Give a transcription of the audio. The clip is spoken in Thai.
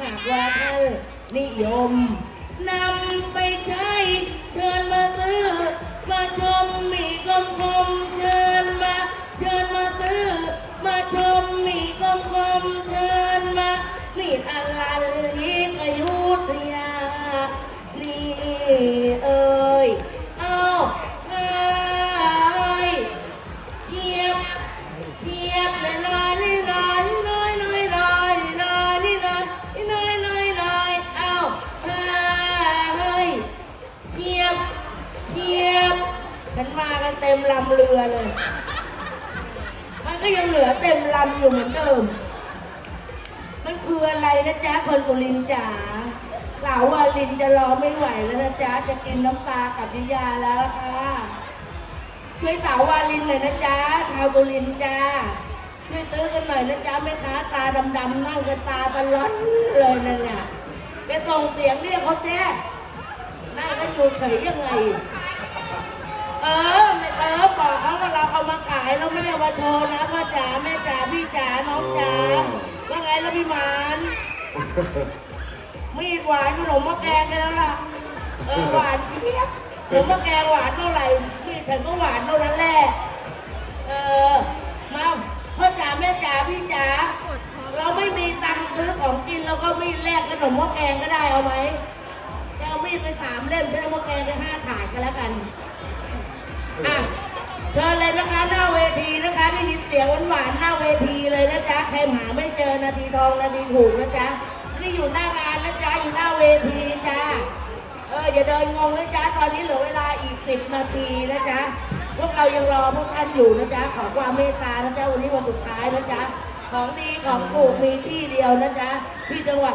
หากว่าท่านนิยมนำ เต็มลำเรือเลย มันก็ยังเหลือเต็มลำอยู่เหมือนเดิม มันคืออะไรนะจ๊ะคนกุลินจ๋าสาววาลินจะรอไม่ไหวแล้วนะจ๊ะ จะกินน้ำตากับพิยาแล้วล่ะค่ะช่วยสาววาลินหน่อยนะจ๊ะชาวกุลินจ้าช่วยตื้อกันหน่อยนะจ๊ะแม่ค้าตาดำๆนั่งกันตาตะล้อนเลยนั่นเนี่ยไปส่งเสียงเรียกเขาแจ๊นั่งกันอยู่เฉยยังไง เออ เขาว่าเราเอามาขายเราไม่ได้เอามาโชว์นะพ่อจ๋าแม่จ๋าพี่จ๋าน้องจ๋าว่าไงแล้วพี่หมานมีดหวานขนมมะแกงกันแล้วล่ะเออหวานเจี๊ยบเดี๋ยวมะแกงหวานเท่าไหร่พี่ฉันก็หวานเท่านั้นแหละเออมาพ่อจ๋าแม่จ๋าพี่จ๋าเราไม่มีตังค์ซื้อของกินเราก็มีดแลกขนมมะแกงก็ได้เอาไหมจะเอามีดไปสามเล่มจะเอามะแกงไปห้าถาดกันแล้วกันอะ เชิญเลยนะคะหน้าเวทีนะคะได้ยินเสียงหวานๆหน้าเวทีเลยนะจ๊ะใครหาไม่เจอนาทีทองนาทีถูกนะจ๊ะนี่อยู่หน้างานนะจ๊ะอยู่หน้าเวทีจ้าเอออย่าเดินงงนะจ๊ะตอนนี้เหลือเวลาอีกสิบนาทีนะจ๊ะพวกเรายังรอพวกท่านอยู่นะจ๊ะขอความเมตตานะจ๊ะวันนี้วันสุดท้ายนะจ๊ะของดีของถูกมีที่เดียวนะจ๊ะที่จังหวัด